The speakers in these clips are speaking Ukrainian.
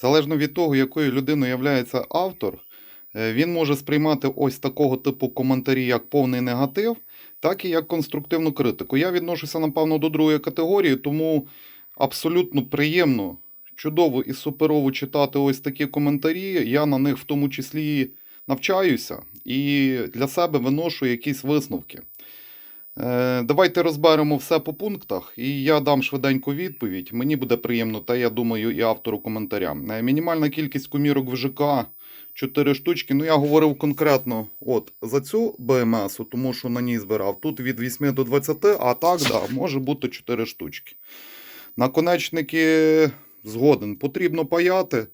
Залежно від того, якою людиною є автор, е, він може сприймати ось такого типу коментарі як повний негатив, так і як конструктивну критику. Я відношуся, напевно, до другої категорії, тому абсолютно приємно, чудово і суперово читати ось такі коментарі. Я на них в тому числі навчаюся і для себе виношу якісь висновки. Е, Давайте розберемо все по пунктах, і я дам швиденьку відповідь. Мені буде приємно, та я думаю, і автору коментаря. Е, Мінімальна кількість комірок в ЖК 4 штучки. Ну, я говорив конкретно от, за цю БМС, тому що на ній збирав. Тут від 8 до 20, а так, да, може бути 4 штучки. Наконечники згоден. Потрібно паяти.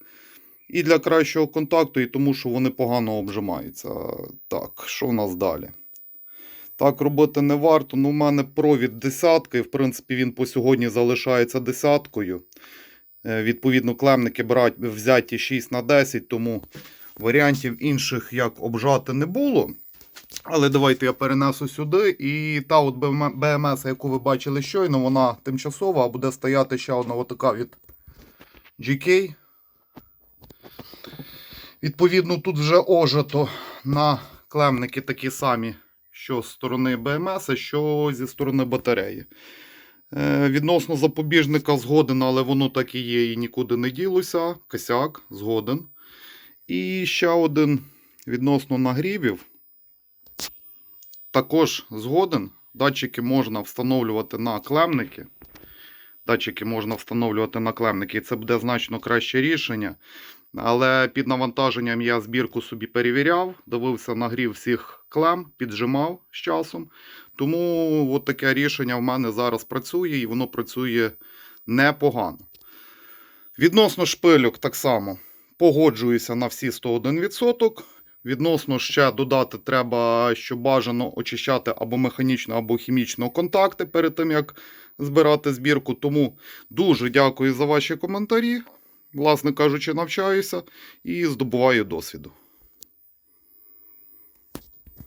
І для кращого контакту, і тому що вони погано обжимаються. Так, що в нас далі? Так робити не варто. Ну, у мене провід десятка, і в принципі він по сьогодні залишається десяткою. Е, Відповідно, клемники беруть взяті 6 на 10, тому варіантів інших як обжати не було. Але давайте я перенесу сюди. І та от БМС, яку ви бачили щойно, вона тимчасова, а буде стояти ще одна отака від GK. Відповідно, тут вже ожито на клемники такі самі, що з сторони БМС, а що зі сторони батареї. Е, відносно запобіжника згоден, але воно так і є і нікуди не ділося. Косяк, згоден. І ще один відносно нагрівів. Також згоден. Датчики можна встановлювати на клемники. Датчики можна встановлювати на клемники, і це буде значно краще рішення. Але під навантаженням я збірку собі перевіряв, дивився нагрів всіх клем, піджимав з часом. Тому от таке рішення в мене зараз працює і воно працює непогано. Відносно шпильок так само погоджуюся на всі 101%. Відносно ще додати треба, що бажано очищати або механічно, або хімічно контакти перед тим, як збирати збірку. Тому дуже дякую за ваші коментарі власне кажучи, навчаюся і здобуваю досвіду.